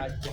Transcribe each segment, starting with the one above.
সাহায্য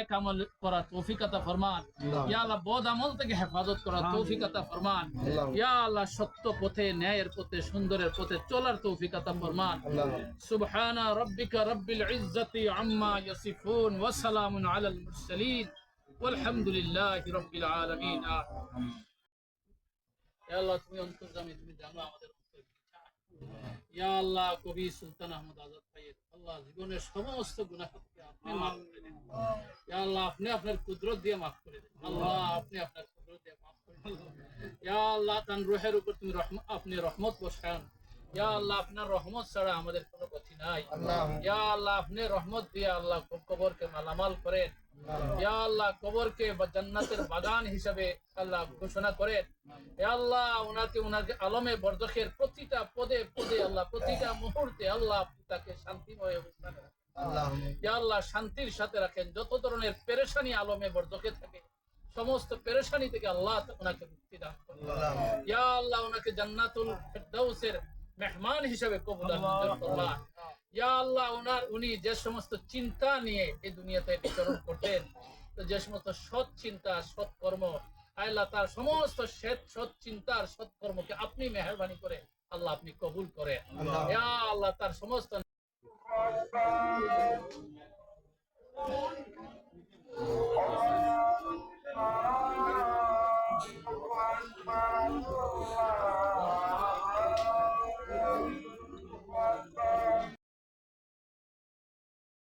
এক আমল করার তৌফিক আতা ফরমান। ইয়া আল্লাহ বদ আমল থেকে হেফাজত করার তৌফিক আতা ফরমান। ইয়া আল্লাহ সত্য পথে ন্যায়ের পথে সুন্দরের পথে চলার তৌফিক আতা ফরমান। সুবহানা রাব্বিকা রাব্বিল ইজ্জাতি আম্মা ইয়াসিফুন ওয়া সালামুন আলাল মুরসালিন। ওয়ালহামদুলিল্লাহি রাব্বিল আলামিন। ইয়া আল্লাহ তুমি অন্তর্জামী তুমি জানো আমাদের। ইয়া আল্লাহ কবি সুলতান আহমদ আজাদ ভাইয়ের আল্লাহ জীবনের সমস্ত গুনাহকে আপনি মাফ করে আল্লাহ আপনি আপনার কুদরত দিয়ে মাফ করে দেন। আল্লাহ আপনি আপনার কুদরত দিয়ে মাফ করে দেন। ইয়া আল্লাহ রুহের উপর তুমি রহমত আপনি রহমত বসান। ইয়া আল্লাহ আপনার রহমত ছাড়া আমাদের কোনো গতি নাই। ইয়া আল্লাহ আপনি রহমত দিয়ে আল্লাহ কবরকে মালামাল করেন। ইয়া আল্লাহ কবরকে জান্নাতের বাগান হিসাবে আল্লাহ ঘোষণা করেন। ইয়া আল্লাহ ওনাকে ওনাকে আলমে বরদখের প্রতিটা পদে পদে আল্লাহ প্রতিটা মুহূর্তে আল্লাহ আপনি তাকে শান্তিময় অবস্থানে রাখেন। আল্লাহ। শান্তির সাথে রাখেন। যত ধরনের পেরেশানি আলমে বরদখে থাকে সমস্ত পেরেশানি থেকে আল্লাহ ওনাকে মুক্তি দান করেন। ইয়া আল্লাহ ওনাকে জান্নাতুল ফেরদাউসের মেহমান হিসেবে কবুল ফরমান। ইয়া আল্লাহ ওনার উনি যে সমস্ত চিন্তা নিয়ে এই দুনিয়াতে বিচরণ করতেন তো যে সমস্ত সৎ চিন্তা সৎ কর্ম আল্লাহ তার সমস্ত সৎ সৎ চিন্তার সৎ কর্মকে আপনি মেহরবানি করে আল্লাহ আপনি কবুল করেন। ইয়া আল্লাহ তার সমস্ত Allahu Akbar.